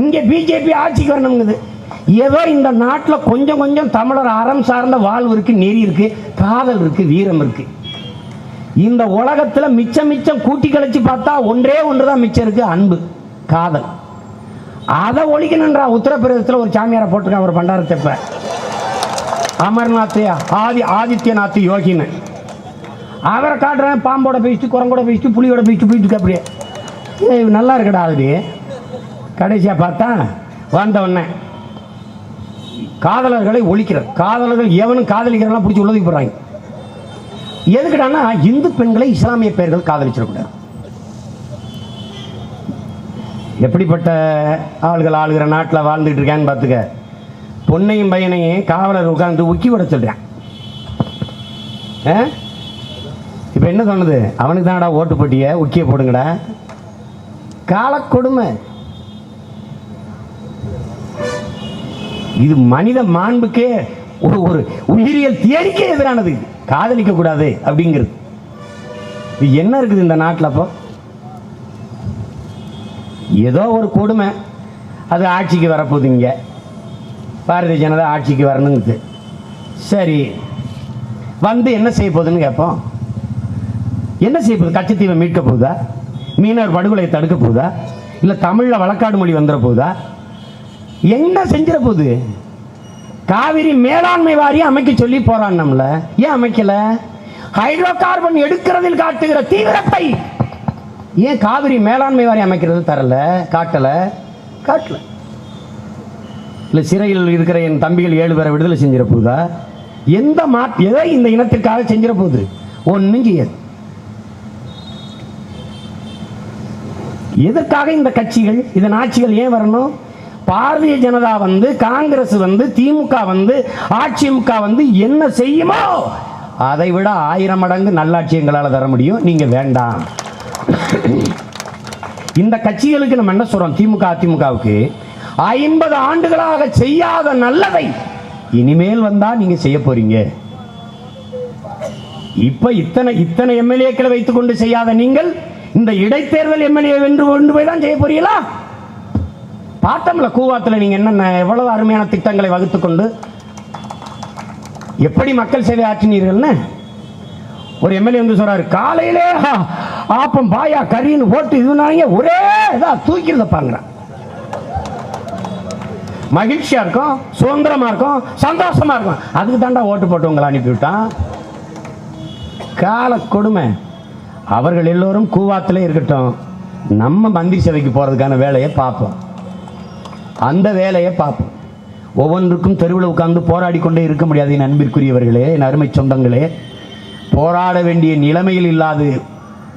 இங்கே பிஜேபி ஆட்சிக்கு வரணுங்குது ஏதோ இந்த நாட்டில் கொஞ்சம் கொஞ்சம் தமிழர் அறம் சார்ந்த வாழ்வு இருக்குது நெறி இருக்குது காதல் இருக்குது வீரம் இருக்குது இந்த உலகத்தில் மிச்சம் மிச்சம் கூட்டி கழிச்சு பார்த்தா ஒன்றே ஒன்று தான் மிச்சம் இருக்குது அன்பு காதல். அதை ஒழிக்கணுன்றா உத்தரப்பிரதேசத்தில் ஒரு சாமியாரை போட்டிருக்கான் ஒரு பண்டாரத்தப்ப அமர்நாத் ஆதி ஆதித்யநாத் யோகின்னு. அவரை காட்டுறேன் பாம்போட பேசிட்டு குரங்கோட பேசிட்டு புலியோட பேசிட்டு போயிட்டு அப்படியே நல்லா இருக்கடா அது கடைசியாக பார்த்தா வந்த உடனே காதலர்களை ஒழிக்கிறார். காதலர்கள் எவனும் காதலிக்கிறலாம் பிடிச்சி உள்ளதுக்கு போடுறாங்க எதுக்குடான்னா இந்து பெண்களை இஸ்லாமிய பெயர்கள் காதலிச்சிடக்கூடாது. எப்படிப்பட்ட ஆள்கள் ஆளுகிற நாட்டில் வாழ்ந்துட்டு இருக்கான்னு பார்த்துக்க. பொண்ணையும் பையனையும் காவலர் உட்கார்ந்து உக்கி விட சொல்கிறேன் இப்போ என்ன சொன்னது? அவனுக்கு தானடா ஓட்டு போட்டிய? உக்கிய போடுங்கடா. காலக்கொடுமை இது மனித மாண்புக்கே ஒரு ஒரு உயிரியல் தியரிக்கே எதிரானது. காதலிக்க கூடாது அப்படிங்கிறது. இது என்ன இருக்குது இந்த நாட்டில் அப்போ? ஏதோ ஒரு கொடுமை. அது ஆட்சிக்கு வரப்போகுது இங்கே. பாரதிய ஜனதா ஆட்சிக்கு வரணுங்குது. சரி. வந்து என்ன செய்ய போகுதுன்னு கேட்போம். என்ன செய்ய போகுது? கச்சத்தீவை மீட்க போகுதா? மீனவர் படுகொலையை தடுக்க போகுதா? இல்லை தமிழில் வழக்காடு மொழி வந்துட போகுதா? என்ன செஞ்சிட போகுது காவிரி மேலாண்மை வாரியம் அமைக்க சொல்லி போராடினோம்ல ஏன் அமைக்கல? ஹைட்ரோ கார்பன் எடுக்கிறதில் காட்டுகிற தீவிரத்தை ஏன் காவிரி மேலாண்மை வாரியம் அமைக்கிறது தரல? காட்டல. காட்டல. இல்லை சிறையில் இருக்கிற என் தம்பிகள் ஏழு பேரை விடுதலை செஞ்சிட போகுதா எந்த மா எதை இந்த இனத்திற்காக செஞ்சிட போகுது ஒன்றும் செய்யாது எதற்காக இந்த கட்சிகள் இதன் ஆட்சிகள் ஏன் வரணும்? பாரதிய ஜனதா வந்து காங்கிரஸ் வந்து திமுக வந்து அதிமுக வந்து என்ன செய்யுமோ அதை விட ஆயிரம் மடங்கு நல்லாட்சி எங்களால் தர முடியும். நீங்க வேண்டாம். இந்த கட்சிகளுக்கு நம்ம என்ன சொல்றோம்? திமுக அதிமுகவுக்கு ஐம்பது ஆண்டுகளாக செய்யாத நல்லதை இனிமேல் வந்தா நீங்க செய்ய போறீங்க. இப்ப இத்தனை இத்தனை எம்எல்ஏக்களை வைத்துக் கொண்டு செய்யாத நீங்கள் இந்த இடைத்தேர்தல் எம்எல்ஏ வென்று கொண்டு போய் தான் செய்ய போறீங்களா? பார்த்தோம்ல கூவாத்தில் நீங்கள் என்னென்ன எவ்வளவு அருமையான திட்டங்களை வகுத்துக்கொண்டு எப்படி மக்கள் சேவை ஆற்றினீர்கள்னு? ஒரு எம்எல்ஏ வந்து சொல்றாரு காலையிலே ஆப்பம் பாயா கறின்னு போட்டு இதுனாங்க ஒரே இதாக தூக்கிடுத பாங்கிறான் மகிழ்ச்சியாக இருக்கும் சுதந்திரமாக இருக்கும் சந்தோஷமாக இருக்கும். அதுக்கு தாண்டா ஓட்டு போட்டு உங்களை அனுப்பிவிட்டான். கால கொடுமை. அவர்கள் எல்லோரும் கூவாத்திலே இருக்கட்டும். நம்ம மந்திரி சபைக்கு போகிறதுக்கான வேலையை பார்ப்போம். அந்த வேலையை பார்ப்போம். ஒவ்வொன்றுக்கும் தெருவில் உட்கார்ந்து போராடி கொண்டே இருக்க முடியாது என் அன்பிற்குரியவர்களே என் அருமை சொந்தங்களே. போராட வேண்டிய நிலைமையில் இல்லாது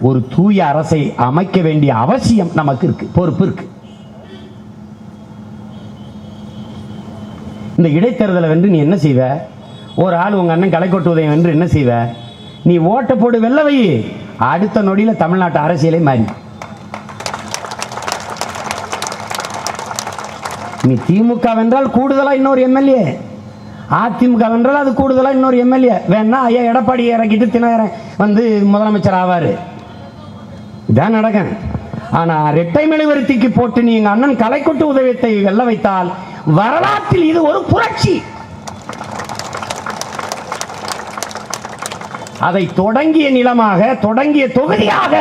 ஒரு தூய அரசை அமைக்க வேண்டிய அவசியம் நமக்கு இருக்கு பொறுப்பு இருக்கு. இந்த இடைத்தேர்தலை வென்று நீ என்ன செய்வ? ஒரு ஆள் உங்க அண்ணன் களை கலைக்கொட்டுவதை வென்று என்ன செய்வ? நீ ஓட்ட போடு வெள்ளவை அடுத்த நொடியில் தமிழ்நாட்டு அரசியலே மாறி நீ திமுக வென்றால் கூடுதலாக இன்னொரு எம்எல்ஏ. அதிமுக வென்றால் அது கூடுதலாக இன்னொரு எம்எல்ஏ. வேணா ஐயா எடப்பாடி இறக்கிட்டு தினகரன் வந்து முதலமைச்சர் ஆவார். இதான் நடக்கும். ஆனால் ரெட்டை மெழுவர்த்திக்கு போட்டு நீ எங்கள் அண்ணன் கலைக்கொட்டு உதவியத்தை வெல்ல வைத்தால் வரலாற்றில் இது ஒரு புரட்சி. அதை தொடங்கிய நிலமாக தொடங்கிய தொகுதியாக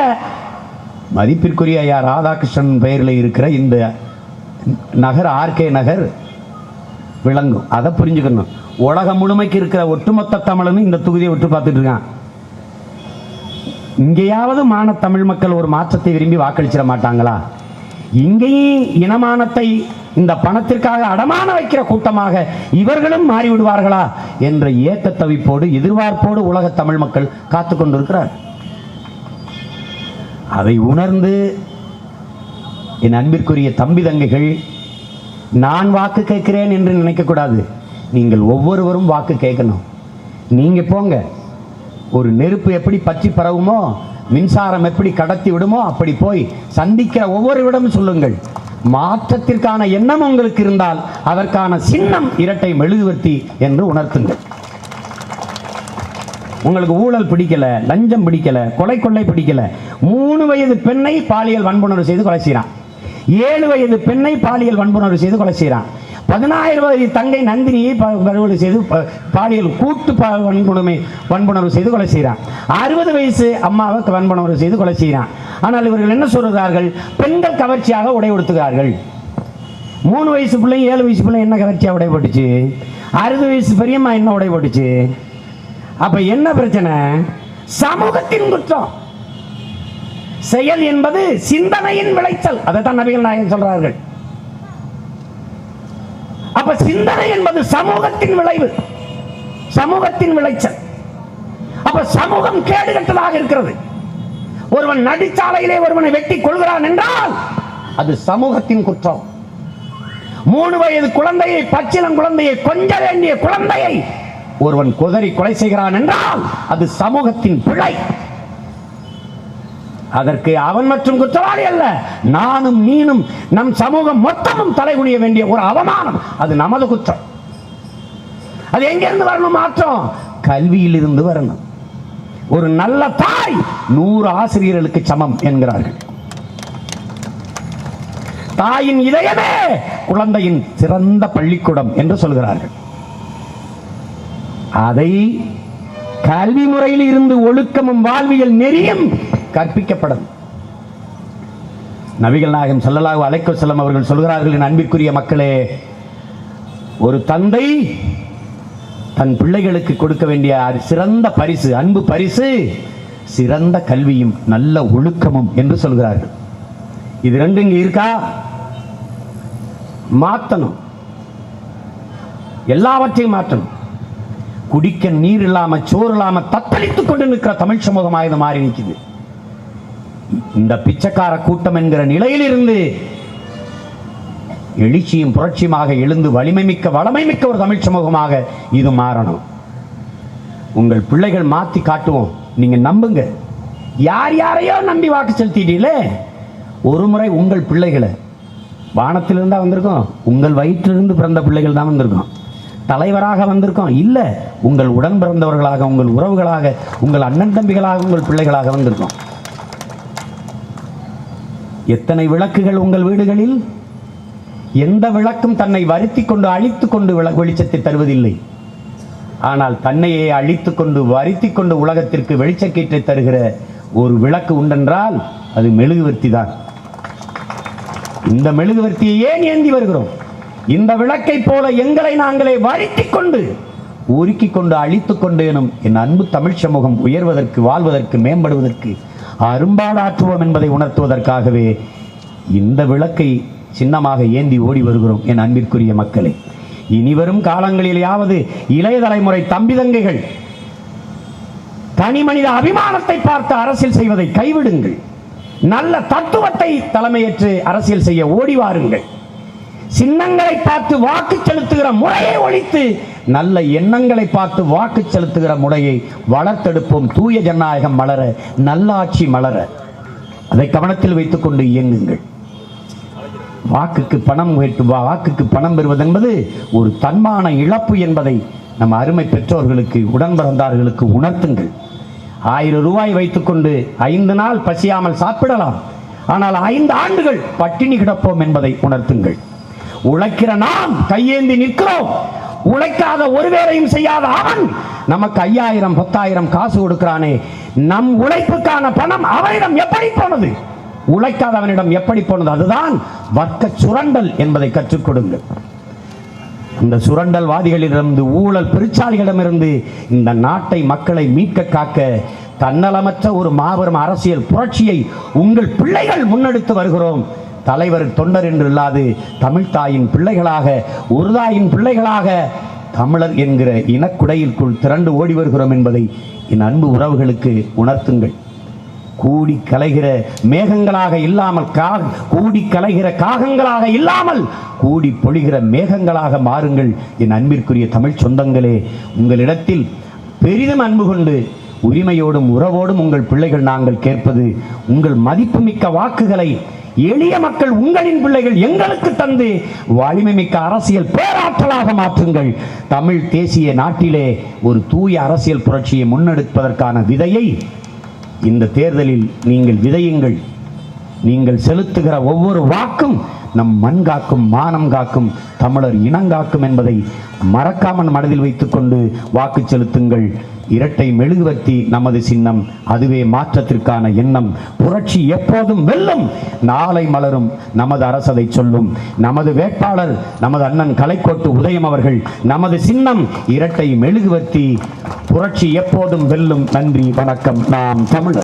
மதிப்பிற்குரிய ஐயா ராதாகிருஷ்ணன் பெயரில் இருக்கிற இந்த நகர் ஆர்கே நகர் விளங்கும். அதை புரிஞ்சுக்கணும். உலகம் முழுமைக்கு இருக்கிற ஒட்டுமொத்த தமிழனும் இந்த தொகுதியை விட்டு பார்த்துட்டு இருக்கான். இங்கேயாவது மான தமிழ் மக்கள் ஒரு மாற்றத்தை விரும்பி வாக்களிச்சிட மாட்டாங்களா? இங்கேயும் இனமானத்தை இந்த பணத்திற்காக அடமான வைக்கிற கூட்டமாக இவர்களும் மாறிவிடுவார்களா? என்ற ஏக்க தவிப்போடு எதிர்பார்ப்போடு உலக தமிழ் மக்கள் காத்து கொண்டிருக்கிறார் அதை உணர்ந்து என் அன்பிற்குரிய தம்பி தங்கைகள் நான் வாக்கு கேட்கிறேன் என்று நினைக்கக்கூடாது நீங்கள் ஒவ்வொருவரும் வாக்கு கேட்கணும். நீங்கள் போங்க. ஒரு நெருப்பு எப்படி பற்றி பரவுமோ மின்சாரம் எப்படி கடத்தி விடுமோ அப்படி போய் சந்திக்கிற ஒவ்வொருவிடமும் சொல்லுங்கள். மாற்றத்திற்கான எண்ணம் உங்களுக்கு இருந்தால் அதற்கான சின்னம் இரட்டை மெழுகுவர்த்தி என்று உணர்த்துங்கள். உங்களுக்கு ஊழல் பிடிக்கல லஞ்சம் பிடிக்கல கொலை கொள்ளை பிடிக்கல மூணு வயது பெண்ணை பாலியல் வன்புணர்வு செய்து கொலை செய்கிறான். ஏழு வயது பெண்ணை பாலியல் வன்புணர்வு செய்து கொலை செய்கிறான். பதினாயிரம் வயது தங்கை நந்தினியை ப- படுகொலை செய்து ப- பாலியல் கூட்டு ப- வன்கொடுமை வன்புணர்வு செய்து கொலை செய்கிறான். அறுபது வயசு அம்மாவை வன்புணர்வு செய்து கொலை செய்கிறான். ஆனால் இவர்கள் என்ன சொல்கிறார்கள்? பெண்கள் கவர்ச்சியாக உடை உடுத்துகிறார்கள். மூணு வயசு பிள்ளை ஏழு வயசு பிள்ளை என்ன கவர்ச்சியாக உடை போட்டுச்சு? அறுபது வயசு பெரியம்மா என்ன உடை போட்டுச்சு? அப்போ என்ன பிரச்சனை? சமூகத்தின் குற்றம். செயல் என்பது சிந்தனையின் விளைச்சல். அதைத்தான் நபிகள் நாயகம் சொல்றார்கள். அப்ப சிந்தனை என்பது சமூகத்தின் விளைவு. சமூகத்தின் விளைச்சல். அப்ப சமூகம் கேடுகட்டதாக இருக்கிறது. ஒருவன் நடிச்சாலையிலே ஒருவனை வெட்டி கொள்கிறான் என்றால் அது சமூகத்தின் குற்றம். மூணு வயது குழந்தையை பச்சிலம் குழந்தையை கொஞ்ச வேண்டிய குழந்தையை ஒருவன் குதறி கொலை செய்கிறான் என்றால் அது சமூகத்தின் பிழை. அதற்கு அவன் மற்றும் குற்றவாளி அல்ல. நானும் நீனும் நம் சமூகம் மொத்தமும் தலைகுனிய வேண்டிய ஒரு அவமானம். அது நமது குற்றம். அது எங்கிருந்து வரணும் மாற்றம்? கல்வியில் இருந்து வரணும். ஒரு நல்ல தாய் நூறு ஆசிரியர்களுக்கு சமம் என்கிறார்கள். தாயின் இதயமே குழந்தையின் சிறந்த பள்ளிக்கூடம் என்று சொல்கிறார்கள். அதை கல்வி முறையில் இருந்து ஒழுக்கமும் வாழ்வியல் நெறியும் கற்பிக்கப்படும். நபிகள் நாயகம் செல்லலாக அழைக்க செல்லம் அவர்கள் சொல்கிறார்கள் என் அன்பிற்குரிய மக்களே ஒரு தந்தை தன் பிள்ளைகளுக்கு கொடுக்க வேண்டிய சிறந்த பரிசு அன்பு பரிசு சிறந்த கல்வியும் நல்ல ஒழுக்கமும் என்று சொல்கிறார்கள். இது ரெண்டு இங்கே இருக்கா? மாத்தணும். எல்லாவற்றையும் மாற்றணும். குடிக்க நீர் இல்லாமல் சோறு இல்லாமல் தத்தளித்துக் கொண்டு நிற்கிற தமிழ் சமூகமாக இது மாறி நிற்குது. இந்த பிச்சைக்கார கூட்டம் என்கிற நிலையிலிருந்து எழுச்சியும் புரட்சியுமாக எழுந்து வலிமை மிக்க வளமை மிக்க ஒரு தமிழ் சமூகமாக இது மாறணும். உங்கள் பிள்ளைகள் மாத்தி காட்டுவோம். நீங்க நம்புங்க. யார் யாரையோ நம்பி வாக்கு செலுத்திட்டீங்களே ஒரு முறை உங்கள் பிள்ளைகளை வானத்திலிருந்தா வந்திருக்கோம் உங்கள் வயிற்றிலிருந்து பிறந்த பிள்ளைகள் தான் வந்திருக்கோம். தலைவராக வந்திருக்கோம். இல்ல உங்கள் உடன் பிறந்தவர்களாக உங்கள் உறவுகளாக உங்கள் அண்ணன் தம்பிகளாக உங்கள் பிள்ளைகளாக வந்திருக்கோம். எத்தனை விளக்குகள் உங்கள் வீடுகளில்? எந்த விளக்கும் தன்னை வருத்தி கொண்டு அழித்துக் கொண்டு விள- வெளிச்சத்தை தருவதில்லை. ஆனால் தன்னையே அழித்துக் கொண்டு வருத்தி கொண்டு உலகத்திற்கு வெளிச்சக்கீற்றை தருகிற ஒரு விளக்கு உண்டென்றால் அது மெழுகுவர்த்தி தான். இந்த மெழுகுவர்த்தியை ஏன் ஏந்தி வருகிறோம்? இந்த விளக்கை போல எங்களை நாங்களே வருத்தி கொண்டு உருக்கி கொண்டு அழித்துக் கொண்டேனும் என் அன்பு தமிழ் சமூகம் உயர்வதற்கு வாழ்வதற்கு மேம்படுவதற்கு அரும்பாடாற்றுவோம் என்பதை உணர்த்துவதற்காகவே இந்த விளக்கை சின்னமாக ஏந்தி ஓடி வருகிறோம் என் அன்பிற்குரிய மக்களே. இனிவரும் காலங்களிலேயாவது இளைய தலைமுறை தம்பி தங்கைகள் தனி மனித அபிமானத்தை பார்த்து அரசியல் செய்வதை கைவிடுங்கள். நல்ல தத்துவத்தை தலைமையேற்று அரசியல் செய்ய ஓடி வாருங்கள். சின்னங்களை பார்த்து வாக்கு செலுத்துகிற முறையை ஒழித்து நல்ல எண்ணங்களை பார்த்து வாக்கு செலுத்துகிற முறையை வளர்த்தெடுப்போம். தூய ஜனநாயகம் மலர நல்லாட்சி மலர. அதை கவனத்தில் வைத்துக்கொண்டு இயங்குங்கள். வாக்குக்கு பணம் கேட்டு வாக்குக்கு பணம் பெறுவது என்பது ஒரு தன்மான இழப்பு என்பதை நம் அருமை பெற்றோர்களுக்கு உடன் பிறந்தார்களுக்கு உணர்த்துங்கள். ஆயிரம் ரூபாய் வைத்துக்கொண்டு ஐந்து நாள் பசியாமல் சாப்பிடலாம். ஆனால் ஐந்து ஆண்டுகள் பட்டினி கிடப்போம் என்பதை உணர்த்துங்கள். உழைக்கிற நாம் கையேந்தி நிற்கிறோம். உழைக்காத ஒரு வேலையும் செய்யாத அவன் நமக்கு ஐயாயிரம் பத்தாயிரம் காசு கொடுக்கிறானே. நம் உழைப்புக்கான பணம் அவனிடம் எப்படி போனது? உழைக்காதவனிடம் எப்படி போனது? அதுதான் வர்க்க சுரண்டல் என்பதை கற்றுக் கொடுங்கள். இந்த சுரண்டல்வாதிகளிடமிருந்து ஊழல் பிரிச்சாளிகளிடமிருந்து இந்த நாட்டை மக்களை மீட்க காக்க தன்னலமற்ற ஒரு மாபெரும் அரசியல் புரட்சியை உங்கள் பிள்ளைகள் முன்னெடுத்து வருகிறோம். தலைவர் தொண்டர் என்று இல்லாது தமிழ்தாயின் பிள்ளைகளாக ஒரு தாயின் பிள்ளைகளாக தமிழர் என்கிற இனக்குடையிற்குள் திரண்டு ஓடி வருகிறோம் என்பதை என் அன்பு உறவுகளுக்கு உணர்த்துங்கள். கூடி கலைகிற மேகங்களாக இல்லாமல் கா கூடி கலைகிற காகங்களாக இல்லாமல் கூடி பொழிகிற மேகங்களாக மாறுங்கள். என் அன்பிற்குரிய தமிழ் சொந்தங்களே உங்களிடத்தில் பெரிதும் அன்பு கொண்டு உரிமையோடும் உறவோடும் உங்கள் பிள்ளைகள் நாங்கள் கேட்பது உங்கள் மதிப்புமிக்க வாக்குகளை எளிய மக்கள் உங்களின் பிள்ளைகள் எங்களுக்கு தந்து வலிமை மிக்க அரசியல் பேராற்றலாக மாற்றுங்கள். தமிழ் தேசிய நாட்டிலே ஒரு தூய அரசியல் புரட்சியை முன்னெடுப்பதற்கான விதையை இந்த தேர்தலில் நீங்கள் விதையுங்கள். நீங்கள் செலுத்துகிற ஒவ்வொரு வாக்கும் நம் மண் காக்கும் மானம் காக்கும் தமிழர் இனங்காக்கும் என்பதை மறக்காமல் மனதில் வைத்துக்கொண்டு வாக்கு செலுத்துங்கள். இரட்டை மெழுகுவர்த்தி நமது சின்னம் அதுவே மாற்றத்திற்கான எண்ணம். புரட்சி எப்போதும் வெல்லும். நாளை மலரும் நமது அரசதை சொல்லும். நமது வேட்பாளர் நமது அண்ணன் கலைக்கோட்டு உதயம் அவர்கள் நமது சின்னம் இரட்டை மெழுகுவர்த்தி புரட்சி எப்போதும் வெல்லும். நன்றி வணக்கம். நாம் தமிழர்.